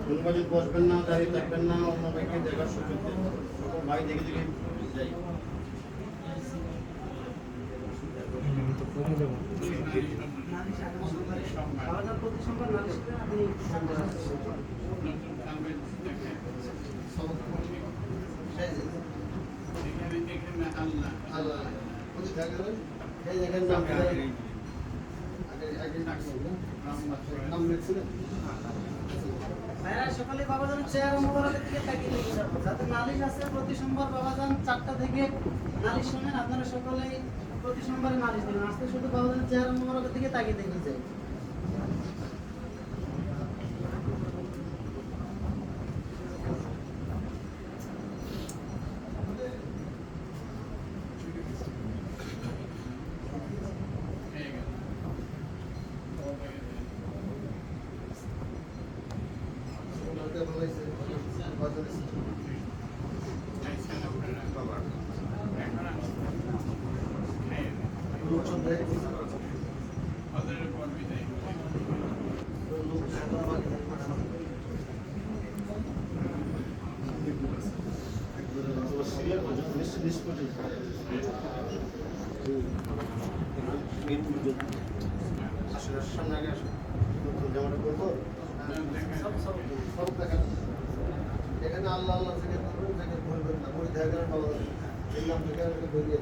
কোনোবাদিন বসবেন না দাঁড়িয়ে থাকবেন না অন্য ভাইকে দেখার সুযোগ দেন ভাই দেখে দেখে যাই। আল্লাহ। এই দেখেন সকালে বাবাজান চেয়ার মোবারকের দিকে তাকিয়ে যাতে নালিশ আছে, প্রতি সোমবার বাবাজান চারটা থেকে নালিশ শোনেন। আপনারা সকলেই প্রতি সোমবারে নালিশ দেবেন আজকে শুধু বাবাজান চেয়ার মোবারকের দিকে তাকিয়ে দেখে সামনে আগে আসো। জামাটা করব সব সব আল্লাহ আল্লাহ থেকে করবেন থেকে ভুলবেন না বই দেখা ভালো এই নাম থেকে ধরিয়ে